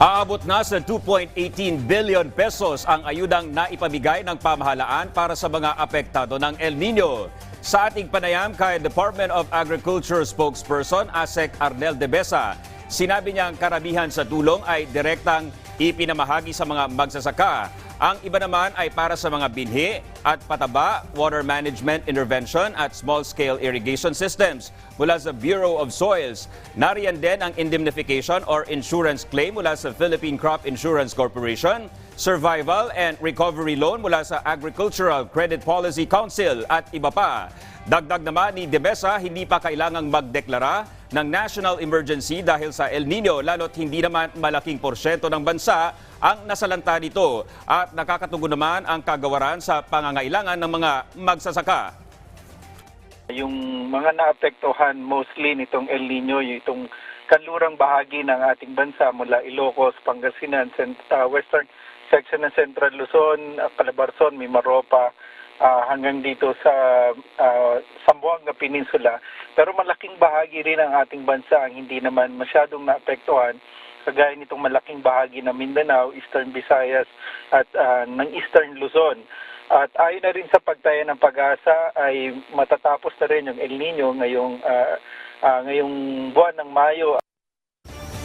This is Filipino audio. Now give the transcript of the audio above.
Aabot na sa 2.18 billion pesos ang ayudang naipamigay ng pamahalaan para sa mga apektado ng El Nino. Sa ating panayam kay Department of Agriculture spokesperson Asek Arnel de Besa, sinabi niya ang karamihan sa tulong ay direktang ipinamahagi sa mga magsasaka. Ang iba naman ay para sa mga binhi at pataba, water management intervention at small-scale irrigation systems mula sa Bureau of Soils. Nariyan din ang indemnification or insurance claim mula sa Philippine Crop Insurance Corporation, survival and recovery loan mula sa Agricultural Credit Policy Council at iba pa. Dagdag naman ni Debesa, hindi pa kailangang magdeklara ng national emergency dahil sa El Nino lalo't hindi naman malaking porsyento ng bansa ang nasalanta nito at nakakatugo naman ang kagawaran sa pangangailangan ng mga magsasaka. Yung mga naapektuhan mostly nitong El Nino, itong kanlurang bahagi ng ating bansa mula Ilocos, Pangasinan, uh, western section ng Central Luzon, Calabarzon, Mimaropa, uh, hanggang dito sa uh, Zamboanga Peninsula. Pero malaking bahagi rin ng ating bansa ang hindi naman masyadong naapektuhan kagaya nitong malaking bahagi ng Mindanao, Eastern Visayas at uh, ng Eastern Luzon. At ayon na rin sa pagtaya ng pag-asa ay matatapos na rin yung El Nino ngayong ah, ah, ngayong buwan ng Mayo